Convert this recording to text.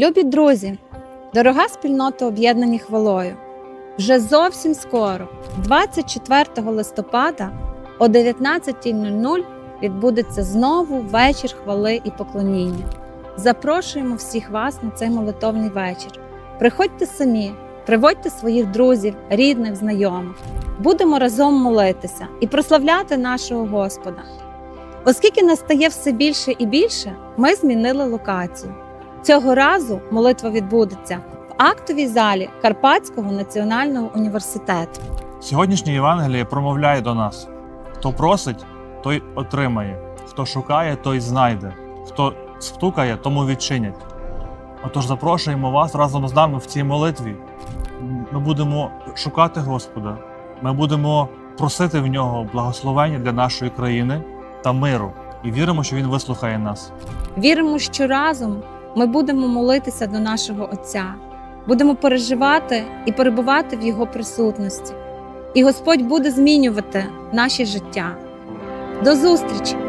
Любі друзі, дорога спільнота об'єднані хвалою. Вже зовсім скоро, 24 листопада о 19.00 відбудеться знову вечір хвали і поклоніння. Запрошуємо всіх вас на цей молитовний вечір. Приходьте самі, приводьте своїх друзів, рідних, знайомих. Будемо разом молитися і прославляти нашого Господа. Оскільки настає все більше і більше, ми змінили локацію. Цього разу молитва відбудеться в актовій залі Карпатського національного університету. Сьогоднішнє Євангеліє промовляє до нас: хто просить, той отримає, хто шукає, той знайде, хто стукає, тому відчинять. Отож запрошуємо вас разом з нами в цій молитві. Ми будемо шукати Господа, ми будемо просити в нього благословення для нашої країни та миру, і віримо, що Він вислухає нас. Віримо, що разом ми будемо молитися до нашого Отця, будемо переживати і перебувати в Його присутності. І Господь буде змінювати наше життя. До зустрічі!